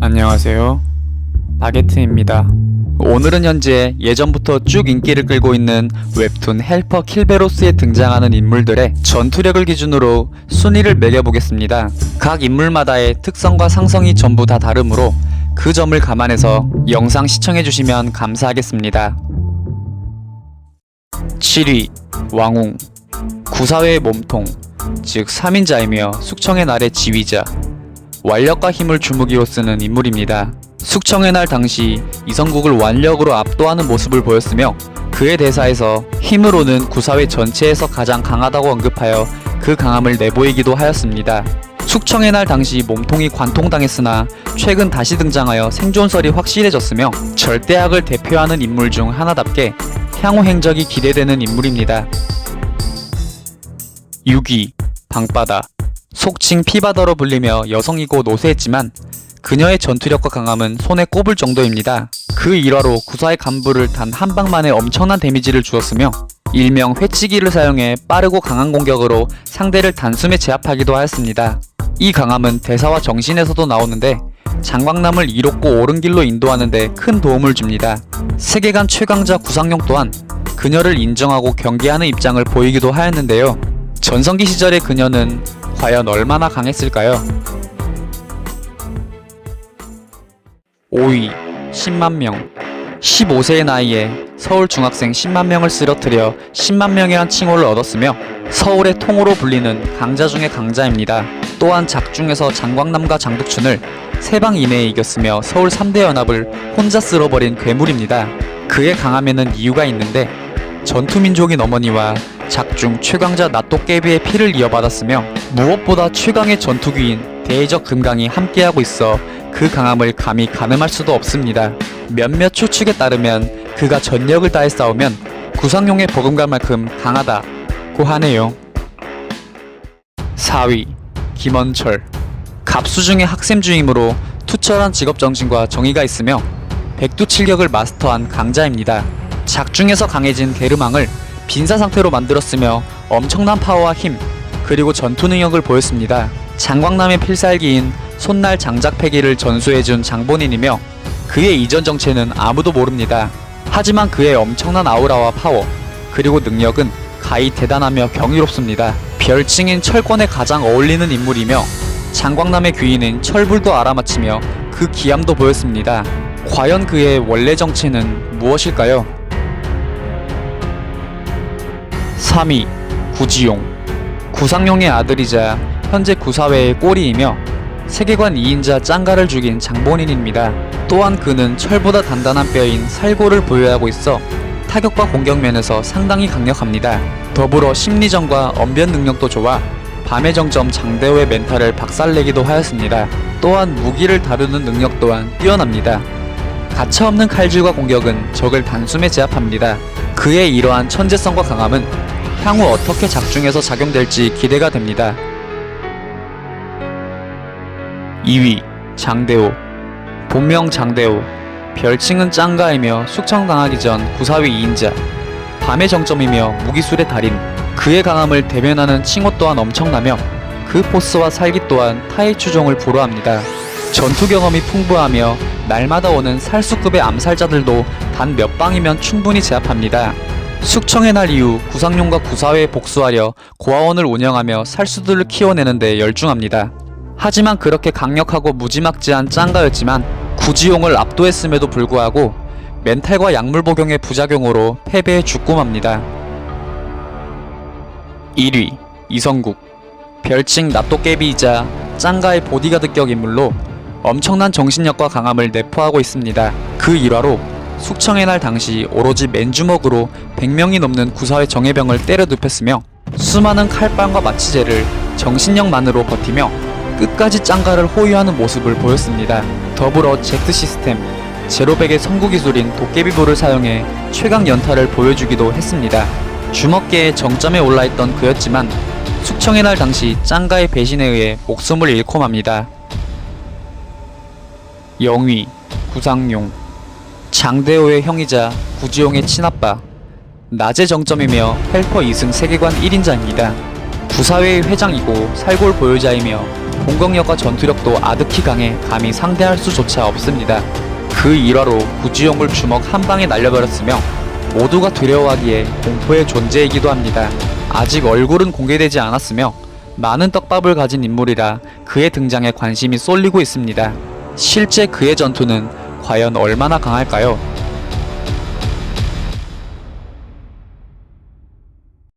안녕하세요. 바게트입니다. 오늘은 현재 예전부터 쭉 인기를 끌고 있는 웹툰 헬퍼 킬베로스에 등장하는 인물들의 전투력을 기준으로 순위를 매겨보겠습니다. 각 인물마다의 특성과 상성이 전부 다 다르므로 그 점을 감안해서 영상 시청해주시면 감사하겠습니다. 7위 왕웅 구사회의 몸통 즉 3인자이며 숙청의 날의 지휘자 완력과 힘을 주무기로 쓰는 인물입니다. 숙청의 날 당시 이성국을 완력으로 압도하는 모습을 보였으며 그의 대사에서 힘으로는 구사회 전체에서 가장 강하다고 언급하여 그 강함을 내보이기도 하였습니다. 숙청의 날 당시 몸통이 관통당했으나 최근 다시 등장하여 생존설이 확실해졌으며 절대악을 대표하는 인물 중 하나답게 향후 행적이 기대되는 인물입니다. 6위 방바다 속칭 피바다로 불리며 여성이고 노쇠했지만 그녀의 전투력과 강함은 손에 꼽을 정도입니다. 그 일화로 구사의 간부를 단 한 방만에 엄청난 데미지를 주었으며 일명 회치기를 사용해 빠르고 강한 공격으로 상대를 단숨에 제압하기도 하였습니다. 이 강함은 대사와 정신에서도 나오는데 장광남을 이롭고 옳은 길로 인도하는데 큰 도움을 줍니다. 세계관 최강자 구상용 또한 그녀를 인정하고 경계하는 입장을 보이기도 하였는데요. 전성기 시절의 그녀는 과연 얼마나 강했을까요? 5위 10만 명 15세의 나이에 서울 중학생 10만 명을 쓰러뜨려 10만 명이란 칭호를 얻었으며 서울의 통으로 불리는 강자 중의 강자입니다. 또한 작중에서 장광남과 장득춘을 세방 이내에 이겼으며 서울 3대 연합을 혼자 쓸어버린 괴물입니다. 그의 강함에는 이유가 있는데 전투민족인 어머니와 작중 최강자 나토깨비의 피를 이어받았으며 무엇보다 최강의 전투기인 대의적 금강이 함께하고 있어 그 강함을 감히 가늠할 수도 없습니다. 몇몇 추측에 따르면 그가 전력을 다해 싸우면 구상용의 버금갈만큼 강하다고 하네요. 4위 김원철 갑수 중의 학생 주임으로 투철한 직업 정신과 정의가 있으며 백두칠격을 마스터한 강자입니다. 작중에서 강해진 게르망을 빈사 상태로 만들었으며 엄청난 파워와 힘 그리고 전투 능력을 보였습니다. 장광남의 필살기인 손날 장작패기를 전수해준 장본인이며 그의 이전 정체는 아무도 모릅니다. 하지만 그의 엄청난 아우라와 파워 그리고 능력은 가히 대단하며 경이롭습니다. 별칭인 철권에 가장 어울리는 인물이며 장광남의 귀인은 철불도 알아맞히며 그 기함도 보였습니다. 과연 그의 원래 정체는 무엇일까요? 3위 구지용 구상용의 아들이자 현재 구사회의 꼬리이며 세계관 2인자 짱가를 죽인 장본인입니다. 또한 그는 철보다 단단한 뼈인 살고를 보유하고 있어 타격과 공격 면에서 상당히 강력합니다. 더불어 심리전과 언변 능력도 좋아 밤의 정점 장대호의 멘탈을 박살내기도 하였습니다. 또한 무기를 다루는 능력 또한 뛰어납니다. 가차없는 칼질과 공격은 적을 단숨에 제압합니다. 그의 이러한 천재성과 강함은 향후 어떻게 작중해서 작용될지 기대가 됩니다. 2위 장대호 본명 장대호 별칭은 짱가이며 숙청당하기 전 구사위 2인자 밤의 정점이며 무기술의 달인 그의 강함을 대변하는 칭호 또한 엄청나며 그 포스와 살기 또한 타의 추종을 불허합니다. 전투 경험이 풍부하며 날마다 오는 살수급의 암살자들도 단 몇 방이면 충분히 제압합니다. 숙청의 날 이후 구상용과 구사회에 복수하려 고아원을 운영하며 살수들을 키워내는데 열중합니다. 하지만 그렇게 강력하고 무지막지한 짱가였지만 구지용을 압도했음에도 불구하고 멘탈과 약물 복용의 부작용으로 패배에 죽고 맙니다. 1위 이성국 별칭 납도깨비이자 짱가의 보디가드 격 인물로 엄청난 정신력과 강함을 내포하고 있습니다. 그 일화로 숙청의 날 당시 오로지 맨주먹으로 100명이 넘는 구사회 정예병을 때려 눕혔으며 수많은 칼빵과 마취제를 정신력만으로 버티며 끝까지 짱가를 호위하는 모습을 보였습니다. 더불어 Z 시스템, 제로백의 선구 기술인 도깨비볼을 사용해 최강 연타를 보여주기도 했습니다. 주먹계의 정점에 올라있던 그였지만 숙청의 날 당시 짱가의 배신에 의해 목숨을 잃고 맙니다. 영위, 구상용, 장대호의 형이자 구지용의 친아빠, 낮의 정점이며 헬퍼 2승 세계관 1인자입니다. 구사회의 회장이고 살골 보유자이며 공격력과 전투력도 아득히 강해 감히 상대할 수조차 없습니다. 그 일화로 구지용을 주먹 한 방에 날려버렸으며 모두가 두려워하기에 공포의 존재이기도 합니다. 아직 얼굴은 공개되지 않았으며 많은 떡밥을 가진 인물이라 그의 등장에 관심이 쏠리고 있습니다. 실제 그의 전투는 과연 얼마나 강할까요?